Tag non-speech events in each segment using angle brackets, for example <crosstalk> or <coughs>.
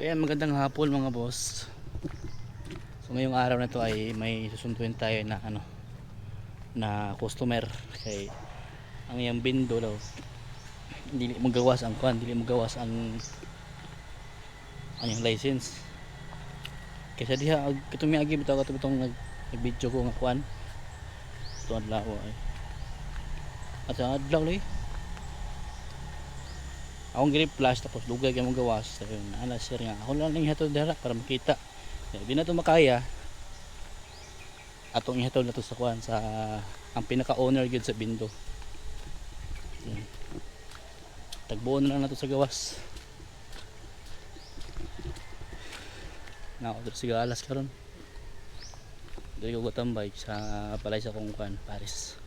So yan, magandang hapon mga boss. So ngayong araw na to ay may susunduin tayo na ano na customer kay ang iyang bindo daw dili mo gawas ang kwan, dili mo gawas ang ang iyang license. Kaysa diha katong miagi bitaw katong itong nag nag-video ko nga kwan. Ito adlaw ay. At adlaw lay. Akong gini flash tapos dugay kay mo gawas. Ayun, ana sir nga. Ako lang ihatod dara para makita. Kaya di na to makaya. Atong ihatod na to sa kwan sa ang pinaka-owner gyud sa bindo. Tagbuon na lang na to sa gawas. Na ako dito sa alas karon. Dili ko tambay sa palay sa kong kwan, Paris.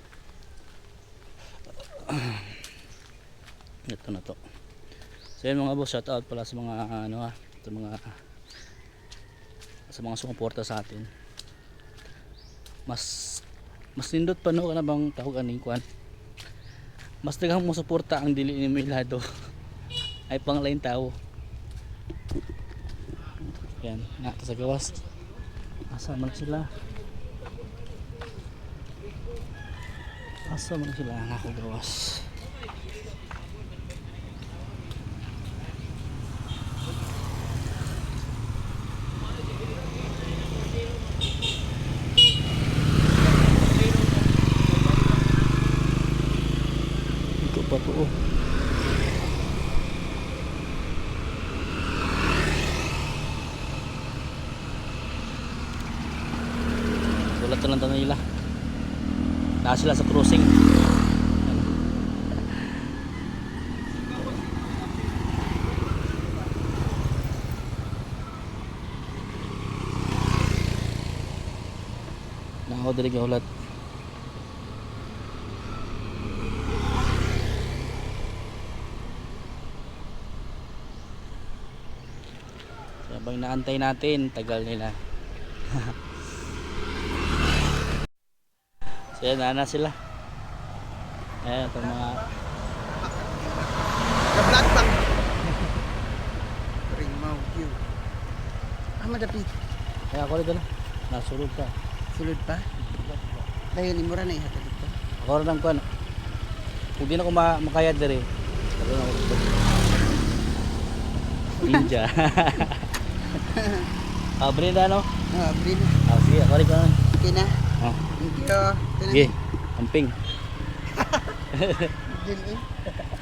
Ito na to. So yun mga boss, shout out pala sa mga ano ah, sa mga sa mga sumuporta sa atin. Mas mas nindot pa no kana bang tawag aning kwan. Mas daghang mo suporta ang dili ni Milado. <laughs> Ay pang lain tao. Yan, nata sa gawas. Asa man sila? Asa man sila nako gawas? Ito pa to oh. Sulat na lang tanong nila. Nasa sila sa crossing. Nako diri ulat. Habang naantay natin, tagal nila. <laughs> so yan, na sila. Ayan, itong mga Nablat bang? Rimaw view. Ah, madapit. kaya ako rin na. Nasulog ka. Sulod pa? Dahil imura na ihatid dito. Ako rin ang kuhan. Kung di na ko ma makayad dere. Ako na ako. <laughs> Ninja. <laughs> ah, Brenda no? Ah, Abril. Ah, sige, ako rin ka na. Okay na. Oh, Thank you. Ito na. sige. Amping. Abril <laughs> eh.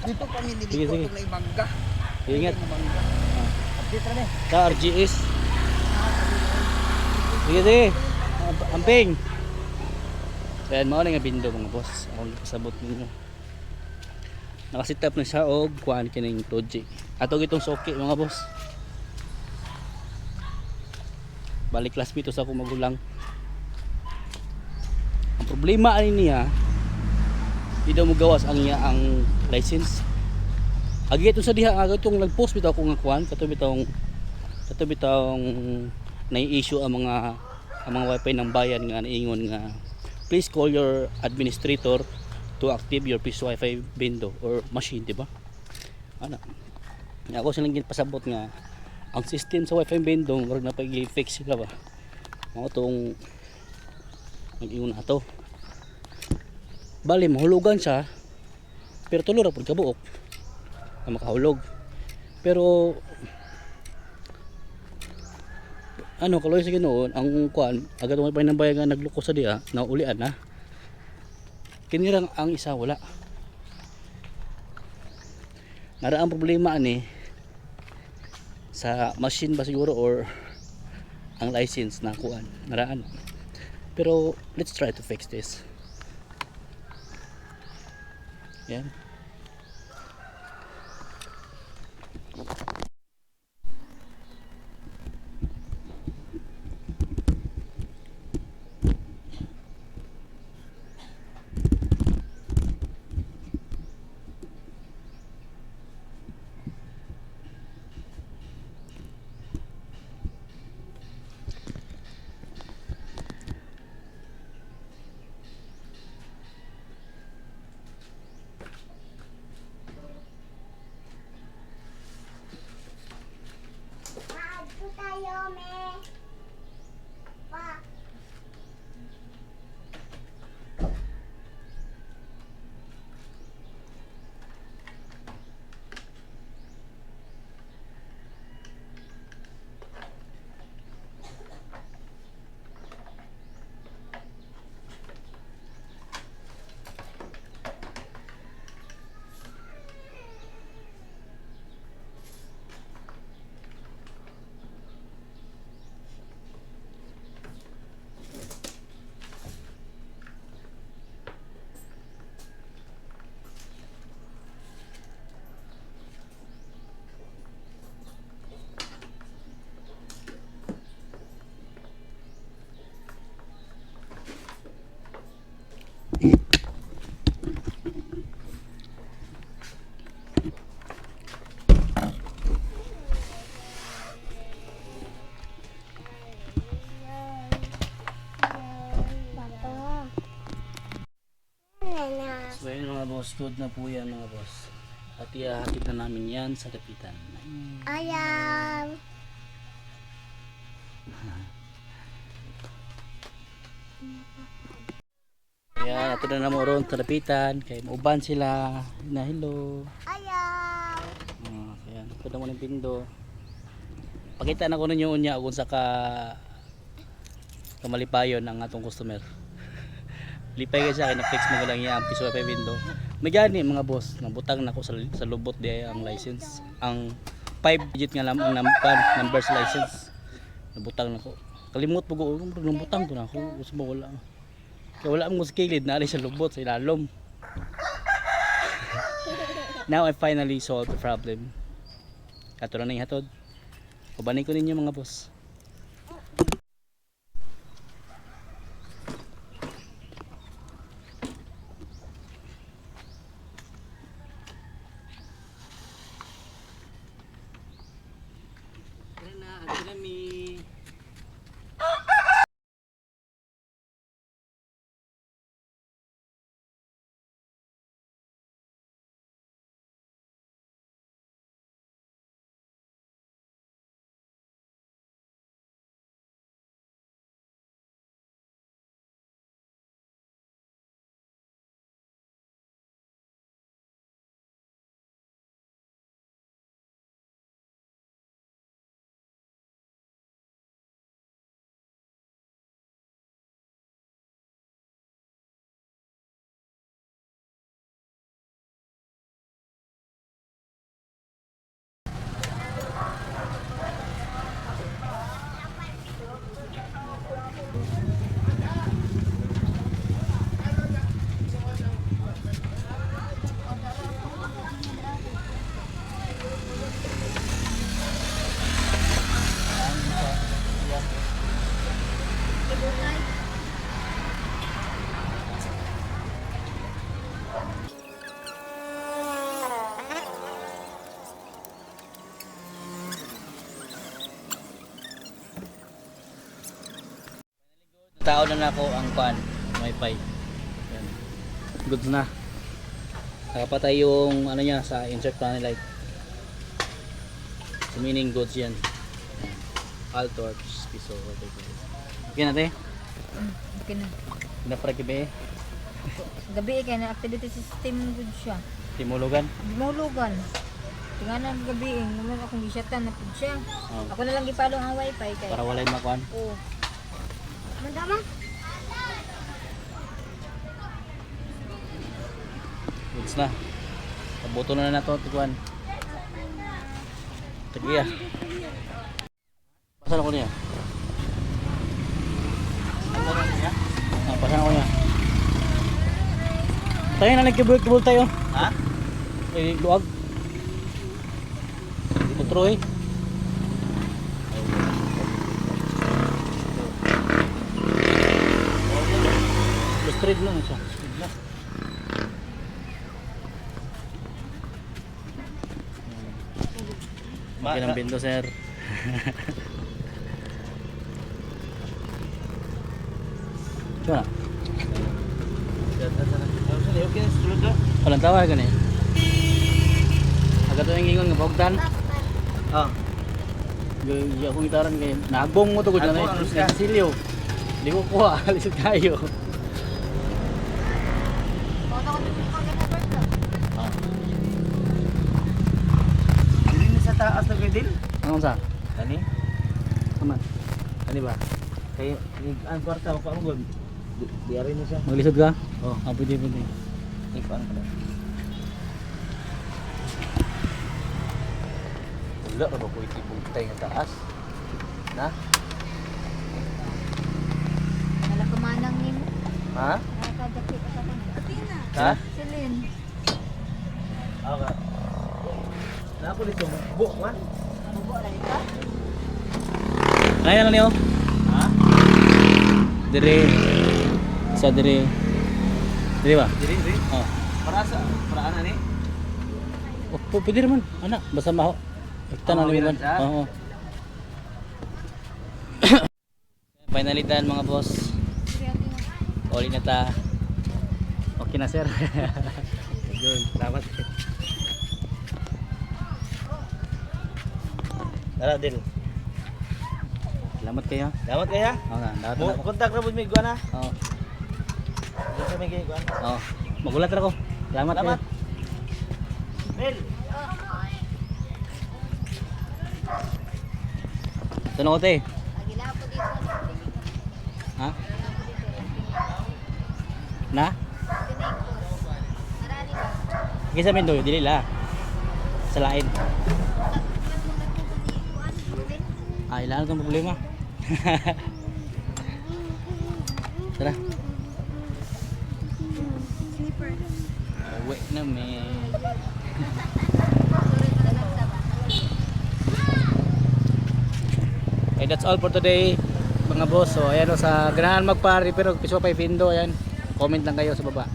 Dito kami Sige, niliko sige. kung may mangga. Ingat. Ah. Na Sa RGS. Sige, sige. Am- Amping. So yan, mga nga bindo mga boss. Ako nagpasabot ninyo. Nakasit up na siya o kuhaan kining project. Ato itong soki mga boss. Balik classmate to sa akong magulang. Problema ani niya, di daw mo gawas ang iya ang license. Agi ito sa diha aga itong nag-post bitaw ko nga kuan kato bitong kato bitong nai-issue ang mga ang mga wifi ng bayan nga naingon nga please call your administrator to active your piece wifi window or machine di ba? Ana ako silang ginpasabot nga ang system sa wifi window murag na pag-fix sila ba? Mo tong nag-ingon na to bali mahulugan siya pero tulo ra pud kabuok na makahulog. Pero ano kaloy sa ginoon ang kuan agad mo pa ng bayan nga nagluko sa diha na. Ulian na kinirang ang isa wala. Nara ang problema ani sa machine ba siguro or ang license na kuan naraan. Pero let's try to fix this yan So mga boss, good na po yan mga boss. At ihahatid na namin yan sa dapitan. Ayaw. Kaya ito na naman ron sa dapitan. Kaya mauban sila. Na hello. Ayaw. Uh, kaya ito na mo ng pindo. Pakita na ko ninyo unya kung sa ka kamalipayon ang atong customer. Lipay ka sa akin, na-fix mo ko lang yan, piso pa window. May gani mga boss, nabutang na ko sa, sa lubot di ang license. Ang 5 digit nga lang ang number, numbers license. Nabutang na ko. Kalimot po ko, nabutang to na ako. Gusto mo wala. Kaya wala mo skilled na sa lubot, sa ilalom. <laughs> Now I finally solved the problem. Kato na yung hatod. Kubanin ko ninyo mga boss. Tao na nako ang pan, wifi. Yan. Goods na. Nakapatay yung ano niya sa insert panel light. So meaning goods yan. Yan. All torch, piso, whatever. Okay na te? Okay na. Pinapara kibe. Gabi kay na activity system gud siya. Timulugan. Mahulugan. Tinganan gabi eh, naman akong gisyatan na pud siya. Oh, Ako na lang gipalo ang wifi kay. para walay makuan. Oo. Madama. Goods na. Pabuto na na to, tiguan. Tagiya. Pasan ako niya. Ah, pasan ako niya. Tayo na nagkibul-kibul tayo. Ha? Eh, luwag. Putro eh. Straight lang siya. Straight lang. Okay ng binto, sir. Ito na. Walang tawa ka na eh. Agad yung ingon nga pagtan. Ah. Gaya akong itaran kay nagbong mo to gud na Nagbong, alis ka. na silyo. Di ko kuha, <laughs> lisod kayo. Baka ako dito pa ganun bird Ah, Dili na gudil. ano sa? Kani? Aman. Kani ba? Kay ang kwarta ko ang gud. Diari mo siya. Maglisod ka? Oh. Ah, pwede pwede. Ipang ka. Wala ra ba ko itibong tay nga taas? Na? Wala kumanang ni mo. Ha? Nakakadaki ka sa kanya. Ha? Silin. Okay. Na ako dito bu man. Bubo rin ka? Kaya na niyo? Ha? Dire. Sa dire. Dire ba? Diri diri. Oh. Para sa para ana ni. Oh, pwede naman. Ana, basta maho. Ikta na Oh, naman. Oo. <coughs> Finally done mga boss. Uli na ta. Okay na sir. <laughs> Good. Salamat. Dara din. Salamat kayo. Dapat kaya? Oo na, dapat Mo na kontak ra bud mi guana. Oo. Diyan sa may guana. Oo. Magulat ra ko. Salamat. Salamat. kayo. Ito na ko te. Dito. Ha? Na? Marani ka. Sige sa Mendo, dili la. Sa lain. Ay, ilan itong problema. <laughs> Tara. Uwi na may. <laughs> Okay, that's all for today mga boss. So ayan o sa ganahan magpa-repair o piso pa ipindo ayan. Comment lang kayo sa baba.